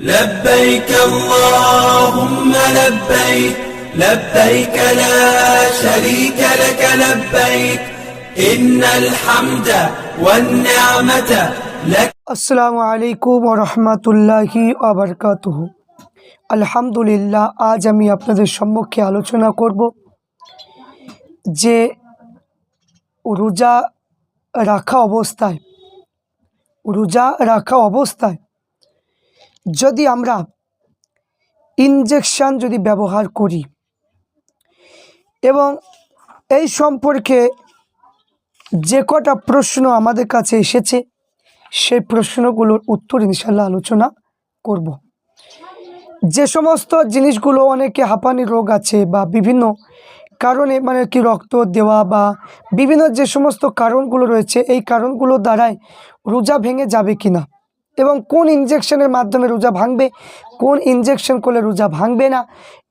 لبيك اللهم لبيك لبيك لا شريك لك لبيك إن الحمد والنعمة لك আসসালামু আলাইকুম রহমতুল্লাহি আবরকাতুহ আলহামদুলিল্লাহ আজ আমি আপনাদের সম্মুখে আলোচনা করব যে রোজা রাখা অবস্থায় রোজা রাখা অবস্থায় যদি আমরা ইনজেকশান যদি ব্যবহার করি এবং এই সম্পর্কে যে কটা প্রশ্ন আমাদের কাছে এসেছে, সেই প্রশ্নগুলোর উত্তর ইনশাল্লাহ আলোচনা করব। যে সমস্ত জিনিসগুলো অনেকে হাঁপানি রোগ আছে বা বিভিন্ন কারণে মানে কি রক্ত দেওয়া বা বিভিন্ন যে সমস্ত কারণগুলো রয়েছে, এই কারণগুলো দ্বারাই রোজা ভেঙে যাবে কিনা এবং কোন ইনজেকশনের মাধ্যমে রোজা ভাঙবে, কোন ইনজেকশন করলে রোজা ভাঙবে না,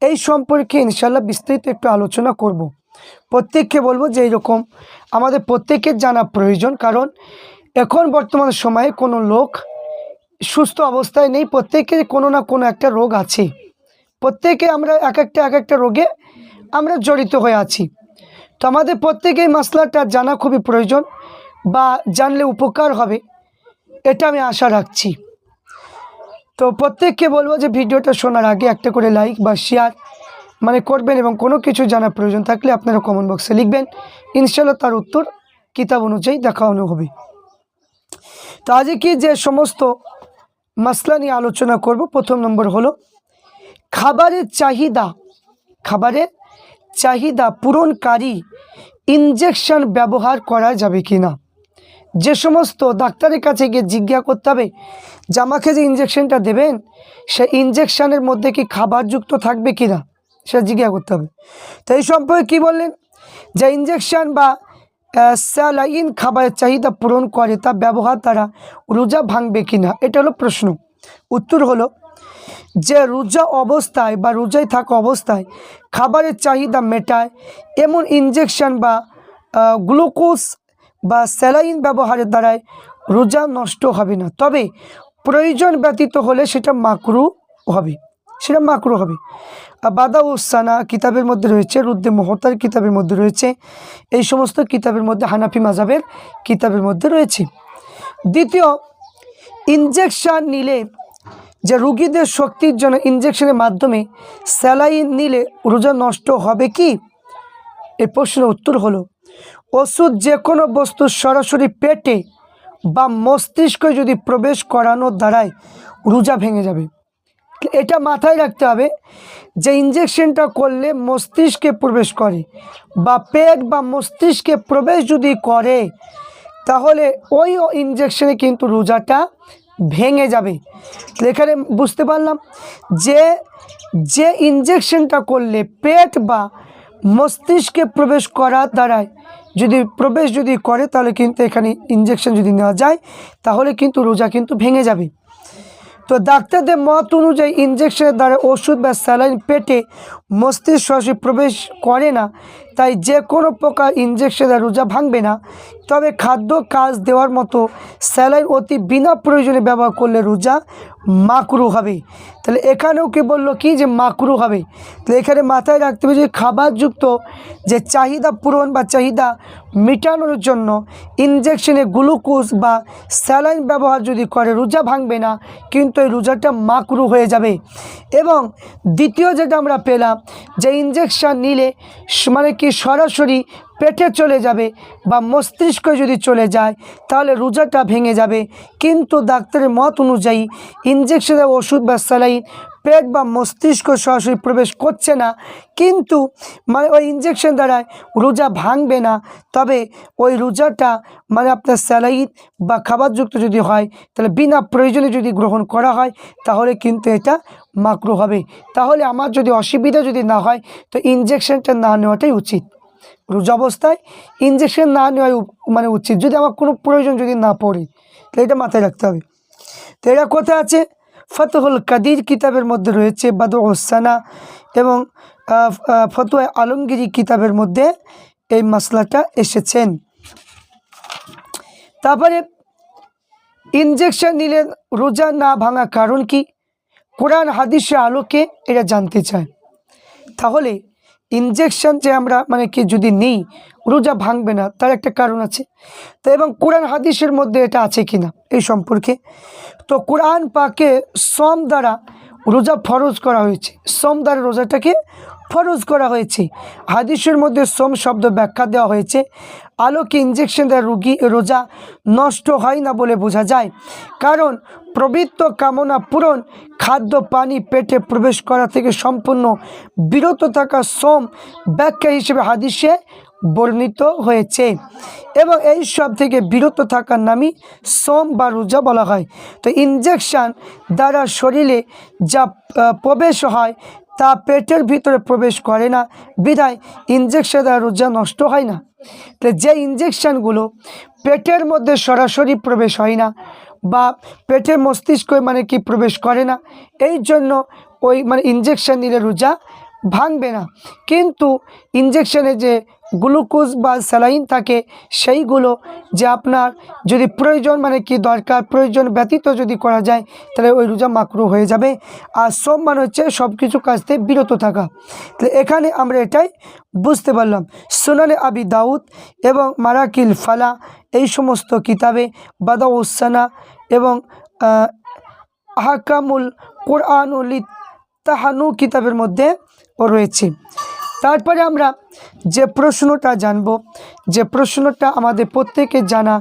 এই সম্পর্কে ইনশাল্লাহ বিস্তারিত একটু আলোচনা করব। প্রত্যেককে বলব যে এইরকম আমাদের প্রত্যেকের জানা প্রয়োজন, কারণ এখন বর্তমান সময়ে কোনো লোক সুস্থ অবস্থায় নেই প্রত্যেকের কোনো না কোনো একটা রোগ আছে। প্রত্যেকে আমরা এক একটা এক একটা রোগে আমরা জড়িত হয়ে আছি। তো আমাদের প্রত্যেকেই মশলাটা জানা খুবই প্রয়োজন বা জানলে উপকার হবে। এটা আমি আশা রাখছি। তো প্রত্যেককে বলব যে ভিডিওটা শোনার আগে একটা করে লাইক বা শেয়ার মানে করবেন এবং কোনো কিছু জানার প্রয়োজন থাকলে আপনারা কমেন্ট বক্সে লিখবেন। ইনশাল্লাহ তার উত্তর কিতাব অনুযায়ী দেখানো হবে। তো আজকে কি যে সমস্ত মশলা নিয়ে আলোচনা করব, প্রথম নম্বর হলো খাবারের চাহিদা খাবারের চাহিদা পূরণকারী ইনজেকশন ব্যবহার করা যাবে কি না যে সমস্ত ডাক্তারের কাছে গিয়ে জিজ্ঞাসা করতে হবে, যে আমাকে যে ইঞ্জেকশনটা দেবেন সে ইনজেকশানের মধ্যে কি খাবারযুক্ত থাকবে কি না সেটা জিজ্ঞাসা করতে হবে। তো এই সম্পর্কে কী বললেন? যে ইনজেকশন বা স্যালাইন খাবারের চাহিদা পূরণ করে তা ব্যবহার দ্বারা রোজা ভাঙবে কি না এটা হলো প্রশ্ন। উত্তর হলো, যে রোজা অবস্থায় বা রোজায় থাকা অবস্থায় খাবারের চাহিদা মেটায়, এমন ইনজেকশন বা গ্লুকোজ বা স্যালাইন ব্যবহারের দ্বারায় রোজা নষ্ট হবে না। তবে প্রয়োজন ব্যতীত হলে সেটা মাকরু হবে। সেটা মাকরু হবে। বাদা উসানা কিতাবের মধ্যে রয়েছে, রুদ্দে মহতার কিতাবের মধ্যে রয়েছে, এই সমস্ত কিতাবের মধ্যে হানাফি মাজাবের কিতাবের মধ্যে রয়েছে। দ্বিতীয় ইনজেকশান নিলে যে রুগীদের শক্তির জন্য ইনজেকশনের মাধ্যমে স্যালাইন নিলে রোজা নষ্ট হবে কি? এই প্রশ্নের উত্তর হলো ওষুধ যে কোনো বস্তু সরাসরি পেটে বা মস্তিষ্কে যদি প্রবেশ করানোর দ্বারায় রোজা ভেঙে যাবে। এটা মাথায় রাখতে হবে যে ইঞ্জেকশনটা করলে মস্তিষ্কে প্রবেশ করে বা পেট বা মস্তিষ্কে প্রবেশ যদি করে, তাহলে ওই ইঞ্জেকশনে কিন্তু রোজাটা ভেঙে যাবে। এখানে বুঝতে পারলাম যে যে ইঞ্জেকশনটা করলে পেট বা মস্তিষ্কে প্রবেশ করা দ্বারায় যদি প্রবেশ যদি করে, তাহলে কিন্তু এখানে ইঞ্জেকশন যদি নেওয়া যায়, তাহলে কিন্তু রোজা কিন্তু ভেঙে যাবে। তো ডাক্তারদের মত অনুযায়ী ইঞ্জেকশনের দ্বারা ওষুধ বা স্যালাইন পেটে মস্তিষ্ক সরাসরি প্রবেশ করে না, তাই যে কোনো প্রকার ইঞ্জেকশনের রোজা ভাঙবে না। তবে খাদ্য কাজ দেওয়ার মতো স্যালাইন অতি বিনা প্রয়োজনে ব্যবহার করলে রোজা মাকরু হবে। তাহলে এখানেও কি বলল কি যে মাকরু হবে? তাহলে এখানে মাথায় রাখতে হবে যে খাবারযুক্ত যে চাহিদা পূরণ বা চাহিদা মেটানোর জন্য ইনজেকশনে গ্লুকোজ বা স্যালাইন ব্যবহার যদি করে, রোজা ভাঙবে না, কিন্তু এই রোজাটা মাকরু হয়ে যাবে। এবং দ্বিতীয় যেটা আমরা পেলাম, যে ইনজেকশান নিলে মানে কি সরাসরি পেটে চলে যাবে বা মস্তিষ্কে যদি চলে যায়, তাহলে রোজাটা ভেঙে যাবে। কিন্তু ডাক্তারের মত অনুযায়ী ইনজেকশনের ওষুধ বা স্যালাইন পেট বা মস্তিষ্ক সরাসরি প্রবেশ করছে না। কিন্তু মানে ওই ইনজেকশন দ্বারায় রোজা ভাঙবে না। তবে ওই রোজাটা মানে আপনার স্যালাইন বা খাবারযুক্ত যদি হয়, তাহলে বিনা প্রয়োজনে যদি গ্রহণ করা হয়, তাহলে কিন্তু এটা মাকরু হবে। তাহলে আমার যদি অসুবিধা যদি না হয়, তো ইঞ্জেকশনটা না নেওয়াটাই উচিত। রোজা অবস্থায় ইনজেকশন না নেওয়াই মানে উচিত। যদি আমার কোনো প্রয়োজন যদি না পড়ে, তাহলে এটা মাথায় রাখতে হবে। তো এটা কোথায় আছে? ফতহুল কাদির কিতাবের মধ্যে রয়েছে বাদু হোসানা এবং ফতুয়া আলমগিরি কিতাবের মধ্যে এই মশলাটা এসেছেন। তারপরে ইনজেকশন নিলে রোজা না ভাঙা কারণ কি? কোরআন, হাদিসের আলোকে এটা জানতে চায়। তাহলে ইনজেকশন যে আমরা মানে কি যদি নেই, রোজা ভাঙবে না, তার একটা কারণ আছে। তো এবং কোরআন হাদিসের মধ্যে এটা আছে কি না এই সম্পর্কে? তো কোরআন পাকে সম দ্বারা রোজা ফরজ করা হয়েছে। সম দ্বারা রোজাটাকে ফরজ করা হয়েছে। হাদিসের মধ্যে সোম শব্দ ব্যাখ্যা দেওয়া হয়েছে, আলোকে ইঞ্জেকশন দেওয়া রুগী রোজা নষ্ট হয় না বলে বোঝা যায়। কারণ প্রবৃত্ত কামনা পূরণ, খাদ্য, পানি, পেটে প্রবেশ করা থেকে সম্পূর্ণ বিরত থাকা সোম ব্যাখ্যা হিসেবে হাদিসে বর্ণিত হয়েছে। এবং এই সব থেকে বিরত থাকার নামই সোম বা রোজা বলা হয়। তো ইনজেকশান দ্বারা শরীরে যা প্রবেশ হয় তা পেটের ভিতরে প্রবেশ করে না। বিধায় ইঞ্জেকশন দ্বারা রোজা নষ্ট হয় না। তো যে ইঞ্জেকশানগুলো পেটের মধ্যে সরাসরি প্রবেশ হয় না বা পেটের মস্তিষ্ক মানে কি প্রবেশ করে না এই জন্য ওই মানে ইঞ্জেকশান নিলে রোজা ভাঙবে না। কিন্তু ইনজেকশনে যে গ্লুকোজ বা স্যালাইন থাকে সেইগুলো যে আপনার যদি প্রয়োজন মানে কি দরকার প্রয়োজন ব্যতীত যদি করা যায় তাহলে ওই রোজা মাকরু হয়ে যাবে। আর সব মানে হচ্ছে সব কিছু কাজ থেকে বিরত থাকা। তাহলে এখানে আমরা এটাই বুঝতে পারলাম। সোনালে আবি দাউদ এবং মারাকিল ফালা এই সমস্ত কিতাবে বাদা উসানা এবং আহ, আহকামুল কোরআনুল তাহানু কিতাবের মধ্যে রয়েছে। তারপরে আমরা যে প্রশ্নটা জানব, যে প্রশ্নটা আমাদের প্রত্যেকে জানা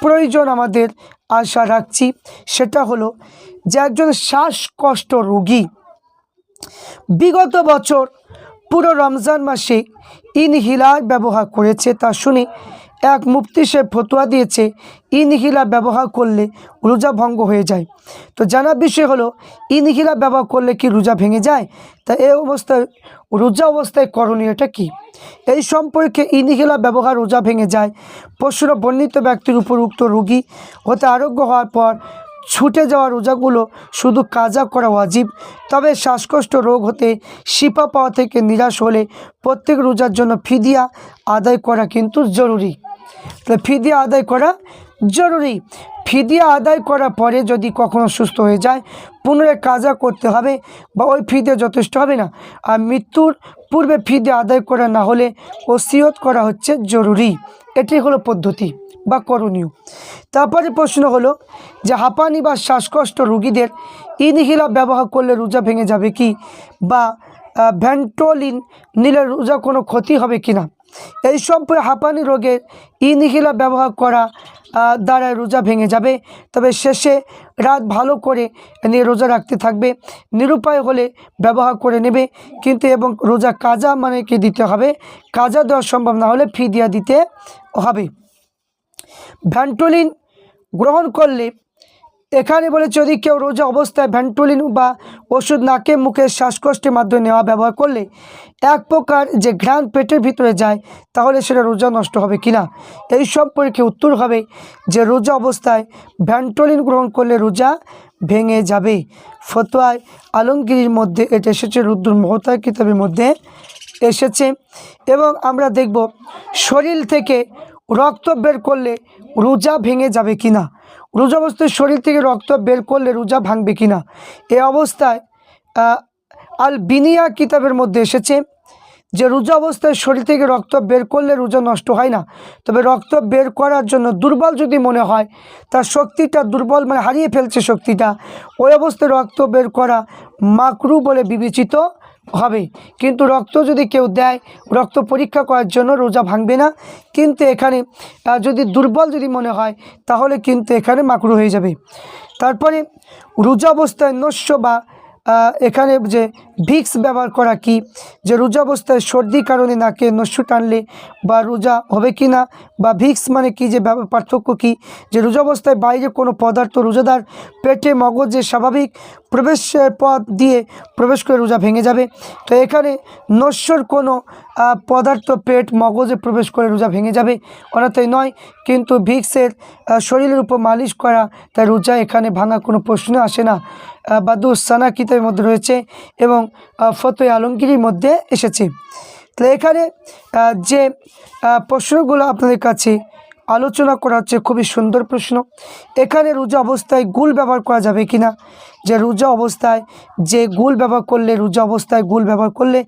প্রয়োজন আমাদের আশা রাখছি, সেটা হলো যে একজন শ্বাসকষ্ট রোগী বিগত বছর পুরো রমজান মাসে ইনহিলার ব্যবহার করেছে, তা শুনে এক মুফতি সে ফতুয়া দিয়েছে ই নিখিলা ব্যবহার করলে রোজা ভঙ্গ হয়ে যায়। তো জানার বিষয় হলো ই নিখিলা ব্যবহার করলে কি রোজা ভেঙে যায়? তা এই অবস্থায়, রোজা অবস্থায় করণীয়টা কি? এই সম্পর্কে ই নিখিলা ব্যবহার রোজা ভেঙে যায়। পশুর বর্ণিত ব্যক্তির উপর উক্ত রুগী হতে আরোগ্য হওয়ার পর ছুটে যাওয়া রোজাগুলো শুধু কাজা করা ওয়াজিব, তবে শ্বাসকষ্ট রোগ হতে, শিপা পাওয়া থেকে নিরাশ হলে প্রত্যেক রোজার জন্য ফিদিয়া আদায় করা কিন্তু জরুরি। তাহলে ফিদিয়া আদায় করা জরুরি। ফিদিয়া আদায় করার পরে যদি কখনো সুস্থ হয়ে যায়, পুনরায় কাজা করতে হবে বা ওই ফিদে যথেষ্ট হবে না। আর মৃত্যুর পূর্বে ফিদে আদায় করা না হলে ওসিয়ত করা হচ্ছে জরুরি। এটি হলো পদ্ধতি বা করণীয়। তারপরে প্রশ্ন হলো যে হাঁপানি বা শ্বাসকষ্ট রুগীদের ইনহিলা ব্যবহার করলে রোজা ভেঙে যাবে কি? বা ভ্যান্টোলিন নিলে রোজা কোনো ক্ষতি হবে কি না এই সম্পর্কে হাঁপানি রোগের ইনহিলা ব্যবহার করা দ্বারা রোজা ভেঙে যাবে। তবে শেষে রাত ভালো করে নিয়ে রোজা রাখতে থাকবে। নিরুপায় হলে ব্যবহার করে নেবে। কিন্তু এবং রোজা কাজা মানে কি দিতে হবে? কাজা দেওয়া সম্ভব না হলে ফি দিয়া দিতে হবে। ভ্যান্টোলিন গ্রহণ করলে এখানে বলে যদি কেউ রোজা অবস্থায় ভ্যান্টোলিন বা ওষুধ নাকে, মুখে শ্বাসকষ্টের মাধ্যমে নেওয়া ব্যবহার করলে এক প্রকার যে ঘ্রাণ পেটের ভিতরে যায়, তাহলে সেটা রোজা নষ্ট হবে কিনা এই সম্পর্কে উত্তর হবে যে রোজা অবস্থায় ভ্যান্টোলিন গ্রহণ করলে রোজা ভেঙে যাবে। ফতোয়ায় আলমগিরির মধ্যে এটা এসেছে রুদ্র মহতার কিতাবের মধ্যে এসেছে এবং আমরা দেখব শরীর থেকে রক্ত বের করলে রোজা ভেঙে যাবে কি রোজা অবস্থায় শরীর থেকে রক্ত বের করলে রোজা ভাঙবে কি না এ অবস্থায় আল বিনিয়া কিতাবের মধ্যে এসেছে যে রোজা অবস্থায় শরীর থেকে রক্ত বের করলে রোজা নষ্ট হয় না। তবে রক্ত বের করার জন্য দুর্বল যদি মনে হয়, তার শক্তিটা দুর্বল মানে হারিয়ে ফেলছে শক্তিটা, ওই অবস্থায় রক্ত বের করা মাকরু বলে বিবেচিত হবে। কিন্তু রক্ত যদি কেউ দেয়, রক্ত পরীক্ষা করার জন্য রোজা ভাঙবে না। কিন্তু এখানে যদি দুর্বল যদি মনে হয়, তাহলে কিন্তু এখানে মাকড়ু হয়ে যাবে। তারপরে রোজা অবস্থায় নস্য বা এখানে যে ভিক্স ব্যবহার করা কি? যে রোজা অবস্থায় সর্দি কারণে নাকে নস্যু টানলে বা রোজা হবে কি না? বা ভিক্স মানে কি? যে পার্থক্য কি? যে রোজা অবস্থায় বাইরে কোনো পদার্থ রোজাদার পেটে মগজে স্বাভাবিক প্রবেশের পথ দিয়ে প্রবেশ করে রোজা ভেঙে যাবে। তো এখানে নস্যর কোনো পদার্থ পেট মগজে প্রবেশ করে রোজা ভেঙে যাবে। অনাথই নয়, কিন্তু ভিক্সের শরীরের উপর মালিশ করা, তাই রোজা এখানে ভাঙা কোনো প্রশ্ন আসে না। বাদুস সানা কিতাবের মধ্যে রয়েছে এবং ফতে আলমগীরির মধ্যে এসেছে। তাহলে এখানে যে প্রশ্নগুলো আপনাদের কাছে আলোচনা করা হচ্ছে, খুবই সুন্দর প্রশ্ন। এখানে রোজা অবস্থায় গুল ব্যবহার করা যাবে কি না যে রোজা অবস্থায়, যে গুল ব্যবহার করলে, রোজা অবস্থায় গুল ব্যবহার করলে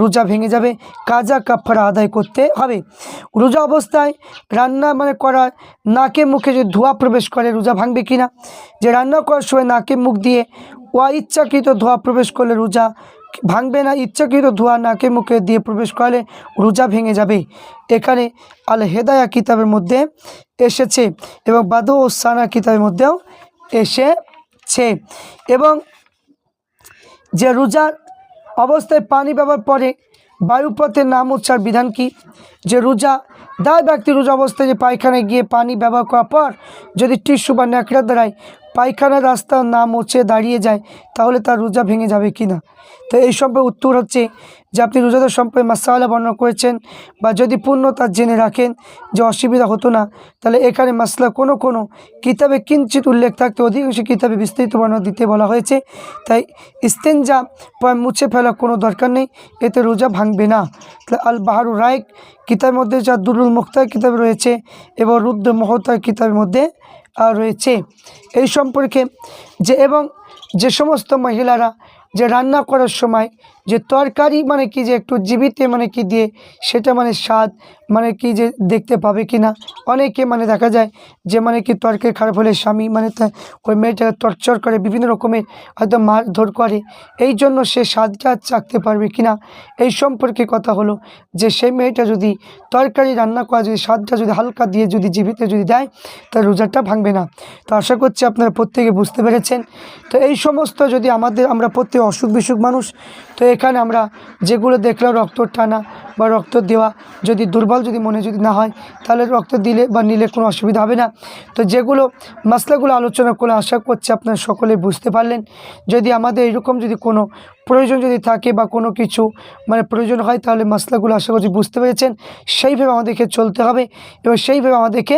রোজা ভেঙে যাবে কাজা কাফারা আদায় করতে হবে। রোজা অবস্থায় রান্না মানে করা, নাকে মুখে যদি ধোঁয়া প্রবেশ করে, রোজা ভাঙবে কি না যে রান্না করার সময় নাকে মুখ দিয়ে ও ইচ্ছাকৃত ধোঁয়া প্রবেশ করলে রোজা ভাঙবে না, ইচ্ছাকৃত ধোঁয়া নাকে মুখে দিয়ে প্রবেশ করলে রোজা ভেঙে যাবে। এখানে আল হেদায়া কিতাবের মধ্যে এসেছে এবং বাদু ও সানা কিতাবের মধ্যেও এসেছে। এবং যে রোজার অবস্থায় পানি ব্যবহার পরে বায়ুপথের নাম উচ্চার বিধান কি? যে রোজা দায় ব্যক্তি রোজা অবস্থায় যে পায়খানায় গিয়ে পানি ব্যবহার করার পর যদি টিস্যু বা ন্যাকড়ার দ্বারায় পায়খানার রাস্তা না মুছে দাঁড়িয়ে যায়, তাহলে তার রোজা ভেঙে যাবে কি না? তো এই সম্পর্কে উত্তর হচ্ছে যে আপনি রোজাদার সম্পর্কে মাসালা বর্ণনা করেছেন বা যদি পূর্ণতা জেনে রাখেন যে অসুবিধা হতো না, তাহলে এখানে মাসলা কোনো কোনো কিতাবে কিঞ্চিত উল্লেখ থাকতে অধিকাংশ কিতাবে বিস্তৃত বর্ণনা দিতে বলা হয়েছে। তাই ইস্তেঞ্জা পর মুছে ফেলা কোনো দরকার নেই, এতে রোজা ভাঙবে না। তাহলে আল বাহারু রায়ক কিতাবের মধ্যে যা দুরুল মুক্তার কিতাব রয়েছে এবং রুদ্র মহতার কিতাবের মধ্যে রয়েছে। এই সম্পর্কে যে এবং যে সমস্ত মহিলারা যে রান্না করার সময় যে তরকারি মানে কি যে একটু জীবিতে মানে কি দিয়ে সেটা মানে স্বাদ মানে কি যে দেখতে পাবে কি না? অনেকে মানে দেখা যায় যে মানে কি তরকারি খারাপ হলে স্বামী মানে ওই মেয়েটাকে টর্চর করে বিভিন্ন রকমের হয়তো মারধর করে। এই জন্য সে স্বাদটা চাকতে পারবে কি না? এই সম্পর্কে কথা হলো যে সেই মেয়েটা যদি তরকারি রান্না করা যদি স্বাদটা যদি হালকা দিয়ে যদি জীবিতে যদি দেয়, তার রোজাটা ভাঙবে না। তো আশা করছি আপনারা প্রত্যেকে বুঝতে পেরেছেন। তো এই সমস্ত যদি আমাদের আমরা প্রত্যেক অসুখ বিসুখ মানুষ, তো এখানে আমরা যেগুলো দেখলাম রক্ত টানা বা রক্ত দেওয়া, যদি দুর্বল যদি মনে যদি না হয়, তাহলে রক্ত দিলে বা নিলে কোনো অসুবিধা হবে না। তো যেগুলো মশলাগুলো আলোচনা করে আশা করছি আপনারা সকলে বুঝতে পারলেন। যদি আমাদের এরকম যদি কোনো প্রয়োজন যদি থাকে বা কোনো কিছু মানে প্রয়োজন হয়, তাহলে মশলাগুলো আশা করছি বুঝতে পেরেছেন। সেইভাবে আমাদেরকে চলতে হবে এবং সেইভাবে আমাদেরকে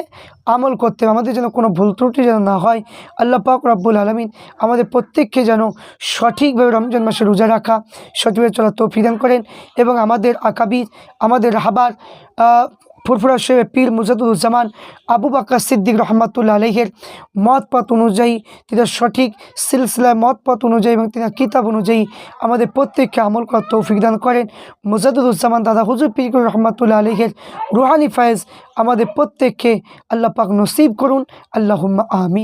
আমল করতে হবে। আমাদের যেন কোনো ভুল ত্রুটি যেন না হয়। আল্লাহ পাক রব্বুল আলমিন আমাদের প্রত্যেককে যেন সঠিকভাবে রমজান মাসে রোজা রাখা, সঠিকভাবে চলা তৌফিক দান করেন এবং আমাদের আকাবির, আমাদের রাহাবার ফুরফুরা শৈব পীর মুজাদুজ্জামান আবু বাক্কা সিদ্দিক রহমাতুল্লা আলহের মতপথ অনুযায়ী তিনার সঠিক সিলসিলায় মতপথ অনুযায়ী এবং তিনার কিতাব অনুযায়ী আমাদের প্রত্যেককে আমল করার তৌফিক দান করেন। মুজাদুজ্জামান দাদা হুজুর পীর রহমাতুল্লা আলহের রুহানি ফায়েজ আমাদের প্রত্যেককে আল্লাহ পাক নসিব করুন। আল্লাহ আমি